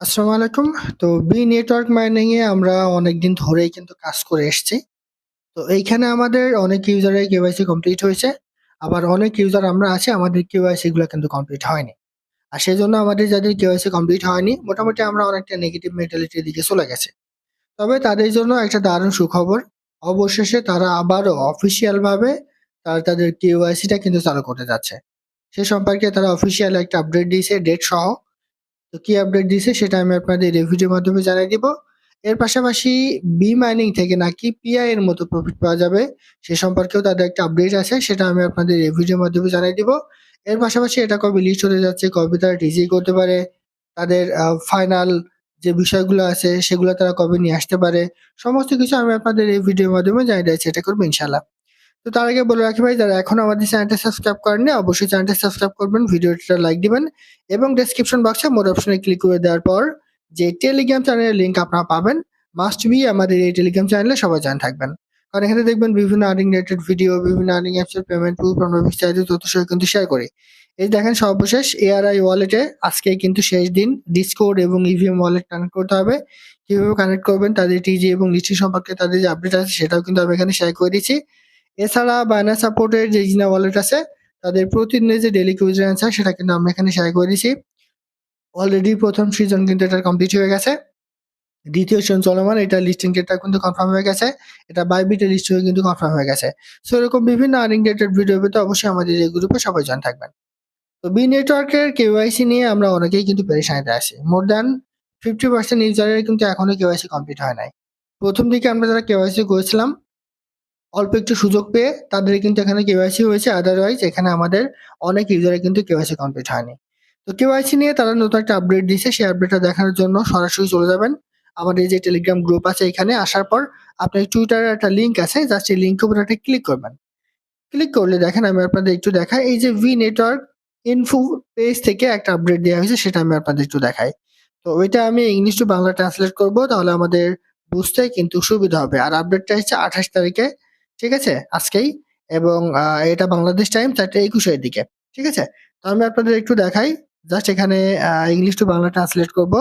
আসসালামু আলাইকুম। তো বি নেটওয়ার্ক মাইনিং এ আমরা অনেকদিন ধরেই কিন্তু কাজ করে এসছি। তো এইখানে আমাদের অনেক ইউজারের কেওয়াইসি কমপ্লিট হয়েছে। আবার অনেক ইউজার আমরা আছি, আমাদের কেওয়াইসি গুলা কিন্তু কমপ্লিট হয়নি। আর সেজন্য আমাদের যাদের কেওয়াইসি কমপ্লিট হয়নি, মোটামুটি আমরা অনেকটা নেগেটিভ মেন্টালিটির দিকে চলে গেছে তবে তাদের জন্য একটা দারুণ সুখবর। অবশেষে তারা আবারও অফিসিয়াল ভাবে তারা, তাদের কেওয়াইসিটা কিন্তু চালু করতে যাচ্ছে। সে সম্পর্কে তারা অফিসিয়াল একটা আপডেট দিয়েছে ডেট সহ। তো কি আপডেট দিছে সেটা আমি আপনাদের এই মাধ্যমে জানিয়ে দিব। এর পাশাপাশি বি মাইনিং থেকে নাকি পিআই এর মতো প্রফিট পাওয়া যাবে সে সম্পর্কেও তাদের একটা আপডেট আছে সেটা আমি আপনাদের এই মাধ্যমে জানিয়ে দিব। এর পাশাপাশি এটা কবে লিস্ট হতে যাচ্ছে, কবে তারা টিজি করতে পারে, তাদের ফাইনাল যে বিষয়গুলো আছে সেগুলো তারা কবে নিয়ে আসতে পারে, সমস্ত কিছু আমি আপনাদের এই ভিডিওর মাধ্যমে জানিয়ে দেওয়ার এটা করব ইনশাআল্লাহ। তো তার আগে বলে রাখি ভাই যারা এখনও আমাদের চ্যানেলটা সাবস্ক্রাইব করেননি অবশ্যই চ্যানেলটা সাবস্ক্রাইব করবেন, ভিডিওটা লাইক দিবেন এবং ডেসক্রিপশন বক্সে মোর অপশনে ক্লিক করে দেওয়ার পর যে টেলিগ্রাম চ্যানেলের লিঙ্ক আপনারা পাবেন মাস্ট বি আমাদের এই টেলিগ্রাম চ্যানেলে সবাই জয়েন থাকবেন। কারণ এখানে দেখবেন বিভিন্ন আর্নিং রিলেটেড ভিডিও, বিভিন্ন আর্নিং অ্যাপস এর পেমেন্ট প্রুফ আমরা বিস্তারিত তথ্য সহ কিন্তু শেয়ার করি। এই দেখেন সর্বশেষ এআরআই ওয়ালেটে আজকে কিন্তু শেষ দিন ডিসকর্ড এবং ইভিএম ওয়ালেট কানেক্ট করতে হবে। কীভাবে কানেক্ট করবেন তাদের টিজি এবং লিস্টিং সম্পর্কে তাদের যে আপডেট আছে সেটাও কিন্তু আমি এখানে শেয়ার করে দিচ্ছি। এছাড়া বাইন্যান্স সাপোর্টের যে জিনা ওয়ালেট আছে, তাদের প্রতিদিনের যে ডেলি কুইজের অ্যান্সার সেটা কিন্তু আমরা এখানে শেয়ার করে দিছি। অলরেডি প্রথম সিজন কিন্তু এটার কমপ্লিট হয়ে গেছে। দ্বিতীয় সিজন চলমান, এটা লিস্টিং ডেটটা কিন্তু কনফার্ম হয়ে গেছে। এটা বাইবিটে লিস্ট হয়ে কিন্তু কনফার্ম হয়ে গেছে। সো এরকম বিভিন্ন আর্নিং রিলেটেড ভিডিও পেতে অবশ্যই আমাদের এই গ্রুপে সবাই জয়েন থাকবেন। তো বি নেটওয়ার্কের কেওয়াইসি নিয়ে আমরা অনেকেই কিন্তু পেরেশানিতে আছি। মোর দ্যান 50% ইউজারের কিন্তু এখনও কেওয়াইসি কমপ্লিট হয় নাই। প্রথম দিকে আমরা যারা কেওয়াইসি করেছিলাম অল্প একটু সুযোগ পেয়ে তাদের কিন্তু এখানে কেওয়াইসি হয়েছে আদারওয়াইজ এখানে আমাদের অনেক ইউজারের কিন্তু কেওয়াইসি কমপ্লিট হয়নি। তো কেওয়াইসি নিয়ে তারা নতুন একটা আপডেট দিয়েছে, সেই আপডেটটা দেখার জন্য সরাসরি চলে যাবেন। আমাদের যে টেলিগ্রাম গ্রুপ আছে এখানে, আসার পর আপনার টুইটারের একটা লিঙ্ক আছে জাস্ট এই লিংকের উপর একটা ক্লিক করবেন। ক্লিক করলে দেখেন আমি আপনাদের একটু দেখাই, এই যে ভি নেটওয়ার্ক ইনফো পেজ থেকে একটা আপডেট দেওয়া হয়েছে, সেটা আমি আপনাদের একটু দেখাই। তো ওইটা আমি ইংলিশ টু বাংলা ট্রান্সলেট করব, তাহলে আমাদের বুঝতে কিন্তু সুবিধা হবে। আর আপডেটটা হচ্ছে ২৮ তারিখে ঠিক আছে? আজকেই এবং এটা বাংলাদেশ টাইম ৪টা ২১ এর দিকে। ঠিক আছে? তো আমি আপনাদের একটু দেখাই। জাস্ট এখানে ইংলিশ টু বাংলা ট্রান্সলেট করব।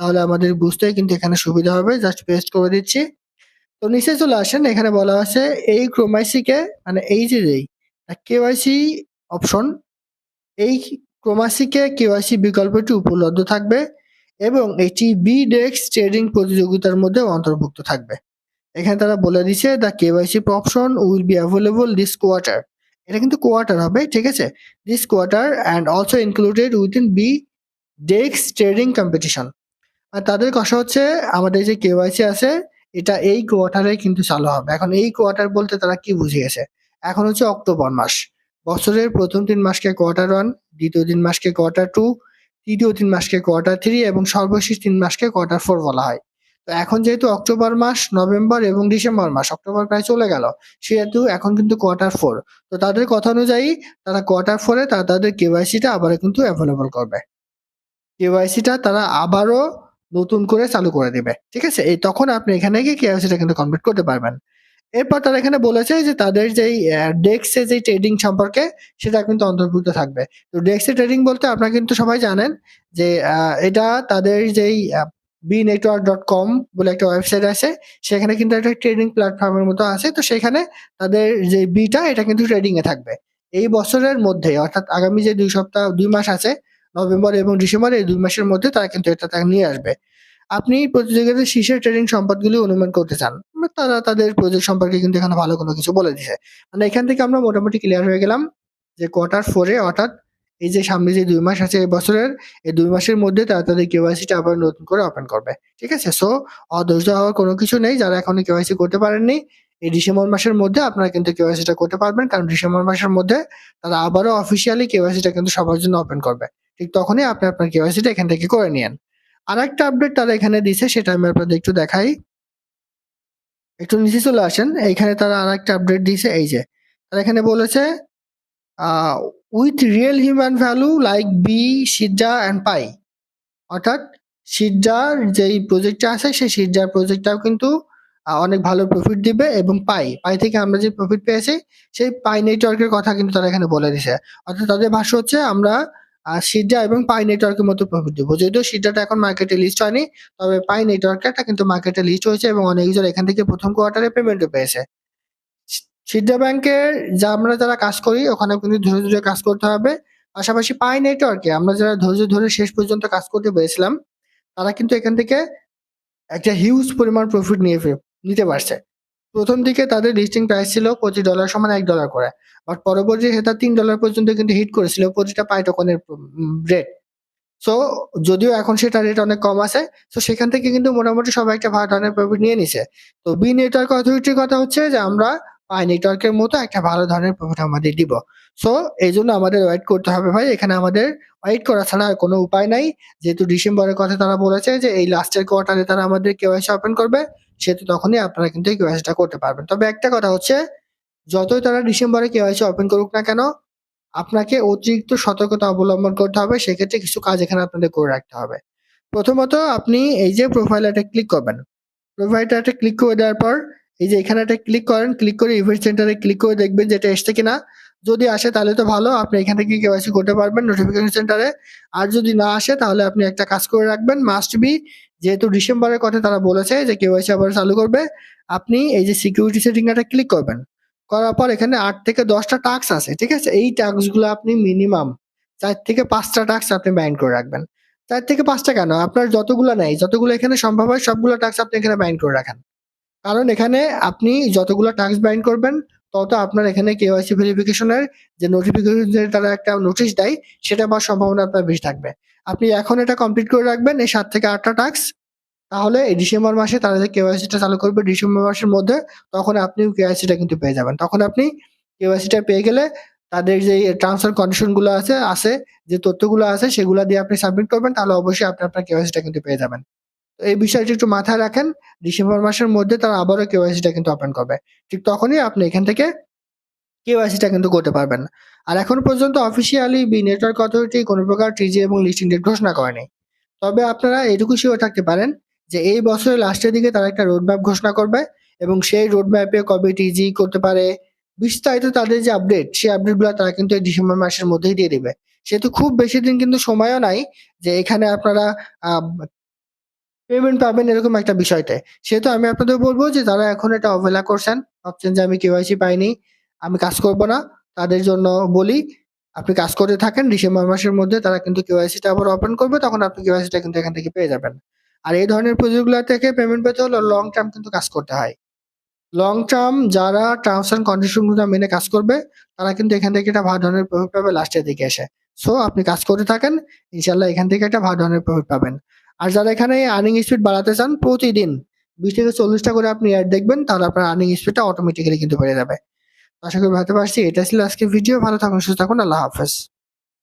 তাহলে আমাদের বুঝতে কিন্তু এখানে সুবিধা হবে। জাস্ট পেস্ট করে দিচ্ছি। তো নিচে চলে আসেন এখানে বলা আছে এই ক্রোমাইসিকে মানে এই যে যেই কেওয়াইসি অপশন এই ক্রোমাসিকে কেওয়াইসি বিকল্পটি উপলব্ধ থাকবে এবং এটি বিডেক্স ট্রেডিং প্রতিযোগিতার মধ্যে অন্তর্ভুক্ত থাকবে। এখানে তারা বলে দিছে the KYC option will be available this quarter. এটা কিন্তু কোয়ার্টার হবে, ঠিক আছে? This quarter and also included within B desks trading competition. আর তাদের কথা হচ্ছে, আমাদের যে কেওয়াইসি আছে, এটা এই কোয়ার্টারে কিন্তু চালু হবে। এখন এই কোয়ার্টার বলতে তারা কি বুঝিয়েছে? এখন হচ্ছে অক্টোবর মাস। বছরের প্রথম তিন মাসকে কোয়ার্টার ওয়ান দ্বিতীয় ৩ মাসকে কোয়ার্টার টু তৃতীয় ৩ মাসকে কোয়ার্টার থ্রি এবং সর্বশেষ তিন মাসকে কোয়ার্টার ফোর বলা হয়। তো এখন যেহেতু অক্টোবর মাস, নভেম্বর এবং ডিসেম্বর মাস, অক্টোবর প্রায় চলে গেল। সেহেতু এখন কিন্তু কোয়ার্টার ফোর তো তাদের কথা অনুযায়ী তারা কোয়ার্টার 4 এ তারা তাদের কেওয়াইসিটা আবারও কিন্তু অ্যাভেলেবল করবে। কেওয়াইসিটা তারা আবারও নতুন করে চালু করে দিবে। ঠিক আছে? এই তখন আপনি এখানে গিয়ে কেওয়াইসিটা কিন্তু কমপ্লিট করতে পারবেন। এরপর তারা এখানে বলেছে যে তাদের যেই ডেক্স যেই ট্রেডিং সম্পর্কে সেটা কিন্তু অন্তর্ভুক্ত থাকবে। তো ডেক্স ট্রেডিং বলতে আপনারা কিন্তু সবাই জানেন যে এটা তাদের যেই আ bnetwork.com বলে একটা ওয়েবসাইট আছে, সেখানে কিন্তু একটা ট্রেডিং প্ল্যাটফর্মের মতো আছে। তো সেখানে তাদের যে বিটা এটা কিন্তু ট্রেডিং এ থাকবে। এই বছরের মধ্যে, অর্থাৎ আগামী যে ২ সপ্তাহ ২ মাস আছে, নভেম্বর এবং ডিসেম্বর, এই দুই মাসের মধ্যে তারা কিন্তু এটা তা নিয়ে আসবে। আপনি প্রতিযোগিতার শীর্ষে ট্রেডিং সম্পদগুলি অনুমান করতে চান। বা তারা তাদের প্রজেক্ট সম্পর্কে কিন্তু এখানে ভালো কোনো কিছু বলে দিছে। মানে এখান থেকে আমরা মোটামুটি ক্লিয়ার হয়ে গেলাম যে কোয়ার্টার ফোরে অর্থাৎ এই যে সামনে যে দুই মাস আছে এই বছরের এই দুই মাসের মধ্যে তারা তাদের কেওয়াইসিটা আবার নতুন করে ওপেন করবে। ঠিক আছে? সো অধৈর্য হওয়ার কোনো কিছু নেই। যারা এখনও কেওয়াইসি করতে পারেননি, এই ডিসেম্বর মাসের মধ্যে আপনারা কিন্তু কেওয়াইসিটা করতে পারবেন। কারণ ডিসেম্বর মাসের মধ্যে তারা আবারও অফিসিয়ালি কেওয়াইসিটা কিন্তু সবার জন্য ওপেন করবে। ঠিক তখনই আপনি আপনার কেওয়াইসিটা এখান থেকে করে নিয়েন। আরেকটা আপডেট তারা এখানে দিছে সেটা আমি আপনাদের একটু দেখাই। একটু নিচে চলে আসেন। এইখানে তারা আর একটা আপডেট দিছে এই যে। তারা এখানে বলেছে with real human value like B, সিডা and পাই। অর্থাৎ সিডার যেই প্রজেক্টটা আছে সেই সিডার প্রজেক্টটাও কিন্তু অনেক ভালো প্রফিট দিবে এবং পাই, পাই থেকে আমরা যে প্রফিট পেয়েছি সেই পাই নেটওয়ার্কের কথা কিন্তু তারা এখানে বলে দিছে। অর্থাৎ তাদের ভাষ্য হচ্ছে আমরা সিডা এবং পাই নেটওয়ার্কের মতো প্রফিট দিব যদিও সিডাটা এখন মার্কেটে লিস্ট হয়নি তবে পাই নেটওয়ার্কটা কিন্তু মার্কেটে লিস্ট হয়েছে এবং অনেক এখান থেকে প্রথম কোয়ার্টারে পেমেন্টও পেয়েছে সিডা ব্যাংকের যা আমরা যারা কাজ করি, ওখানে কিন্তু ধৈর্য ধরে কাজ করতে হবে। পাশাপাশি পাই নেটওয়ার্কে আমরা যারা ধৈর্য ধরে শেষ পর্যন্ত কাজ করতে পেরেছিলাম, তারা কিন্তু এখান থেকে একটা হিউজ পরিমাণ প্রফিট নিয়ে নিতে পারছে। প্রথম দিকে তাদের লিস্টিং প্রাইস ছিল পঁচিশ ডলার সমান এক ডলার করে। বাট পরবর্তী সেটা তিন ডলার পর্যন্ত কিন্তু হিট করেছিল প্রতিটা পাই টোকনের রেট সো যদিও এখন সেটা রেট অনেক কম আছে তো সেখান থেকে কিন্তু মোটামুটি সবাই একটা ভালো ধরনের প্রফিট নিয়ে নিছে। তো বি নেটওয়ার্ক অথরিটির কথা হচ্ছে যে আমরা পাই নেটওয়ার্কের মতো একটা ভালো ধরনের প্রফিট আমাদের দিব। সো এই জন্য আমাদের ওয়েট করতে হবে ভাই। এখানে আমাদের ওয়েট করা ছাড়া আর কোনো উপায় নাই। যেহেতু ডিসেম্বরের কথা তারা বলেছে যে, এই লাস্টের কোয়ার্টারে তারা আমাদের কেওয়াইসি ওপেন করবে, সেহেতু তখনই আপনারা কিন্তু কেওয়াইসিটা করতে পারবেন। তবে একটা কথা হচ্ছে, যতই তারা ডিসেম্বরে কেওয়াইসি ওপেন করুক না কেন, আপনাকে অতিরিক্ত সতর্কতা অবলম্বন করতে হবে। সেক্ষেত্রে কিছু কাজ এখানে আপনাদের করে রাখতে হবে। প্রথমত আপনি এই যে প্রোফাইল একটা ক্লিক করবেন প্রোফাইলটা ক্লিক করে দেওয়ার পর এই যে এখানে একটা ক্লিক করেন ক্লিক করে ইভেন্ট সেন্টারে ক্লিক করে দেখবেন যেটা এসছে কিনা। যদি আসে তাহলে তো ভালো, আপনি এখান থেকে কেওয়াইসি করতে পারবেন নোটিফিকেশন সেন্টারে আর যদি না আসে তাহলে আপনি একটা কাজ করে রাখবেন মাস্ট বি যেহেতু ডিসেম্বরের কথা তারা বলেছে যে কেওয়াইসি আবার চালু করবে, আপনি এই যে সিকিউরিটি সেটিংটা ক্লিক করবেন। করার পর এখানে আট থেকে দশটা টাস্ক আছে, ঠিক আছে? এই টাস্কগুলো আপনি মিনিমাম চার থেকে পাঁচটা টাস্ক আপনি বাইন্ড করে রাখবেন। চার থেকে পাঁচটা কেন? আপনার যতগুলো নেই, যতগুলো এখানে সম্ভব হয় সবগুলো টাস্ক আপনি এখানে বাইন্ড করে রাখেন। কারণ এখানে আপনি যতগুলো টাস্ক বাইন্ড করবেন, তত আপনার এখানে কেওয়াইসি ভেরিফিকেশনের যে নোটিফিকেশন তারা একটা নোটিশ দেয়, সেটা পাওয়ার সম্ভাবনা আপনার বেশি থাকবে। আপনি এখন এটা কমপ্লিট করে রাখবেন, এই সাত থেকে আটটা টাস্ক তাহলে এই ডিসেম্বর মাসে তারা যে কেওয়াইসিটা চালু করবে ডিসেম্বর মাসের মধ্যে, তখন আপনি কেওয়াইসিটা কিন্তু পেয়ে যাবেন। তখন আপনি কেওয়াইসিটা পেয়ে গেলে তাদের যে টার্মস এন্ড কন্ডিশন আছে আছে, যে তথ্যগুলো আছে, সেগুলো দিয়ে আপনি সাবমিট করবেন, তাহলে অবশ্যই আপনি আপনার কেওয়াইসিটা কিন্তু পেয়ে যাবেন। এই বিষয়টি একটু মাথায় রাখেন। ডিসেম্বর মাসের মধ্যে তারা আবারও কেওয়াইসিটা কিন্তু ওপেন করবে। ঠিক তখনই আপনি এখান থেকে কেওয়াইসিটা কিন্তু করতে পারবেন। আর এখন পর্যন্ত অফিসিয়ালি বি নেটওয়ার্ক অথরিটি কোনো প্রকার টিজি এবং লিস্টিং ডেট ঘোষণা করেনি। তবে আপনারা এটুকু শিওর থাকতে পারেন যে এই বছরের লাস্টের দিকে তারা একটা রোডম্যাপ ঘোষণা করবে এবং সেই রোডম্যাপে কবে টিজি করতে পারে। বিস্তারিত তাদের যে আপডেট সেই আপডেটগুলো তারা কিন্তু এই ডিসেম্বর মাসের মধ্যেই দিয়ে দিবে। সেহেতু খুব বেশি দিন কিন্তু সময়ও নাই যে এখানে আপনারা পেমেন্ট পাবেন এরকম একটা বিষয়তে। সেহেতু আমি আপনাদের বলব যে যারা এখন এটা অবহেলা করছেন, ভাবছেন যে আমি কেওয়াইসি পাইনি, আমি কাজ করব না, তাদের জন্য বলি, আপনি কাজ করতে থাকেন, ডিসেম্বর মাসের মধ্যে তারা কিন্তু কেওয়াইসিটা আবার ওপেন করবে, তখন আপনি কেওয়াইসিটা কিন্তু এখান থেকে পেয়ে যাবেন। আর এই ধরনের প্রজেক্টগুলো থেকে পেমেন্ট পেতে হলে লং টার্ম কিন্তু কাজ করতে হয়। লং টার্ম যারা টার্মস এন্ড কন্ডিশনগুলো মেনে কাজ করবে, তারা কিন্তু এখান থেকে একটা ভালো ধরনের প্রফিট পাবে লাস্টের দিকে এসে। সো আপনি কাজ করতে থাকেন ইনশাল্লাহ এখান থেকে একটা ভালো ধরনের প্রফিট পাবেন। আর যারা এখানে আর্নিং স্পিড বাড়াতে চান প্রতিদিন বিশ থেকে চল্লিশটা করে আপনি অ্যাড দেখবেন, তাহলে আপনার আর্নিং স্পিডটা অটোমেটিক্যালি কিন্তু বেড়ে যাবে। আশা করি ভাবতে পারছি, এটা ছিল আজকে ভিডিও ভালো থাকুন, সুস্থ থাকুন, আল্লাহ হাফেজ।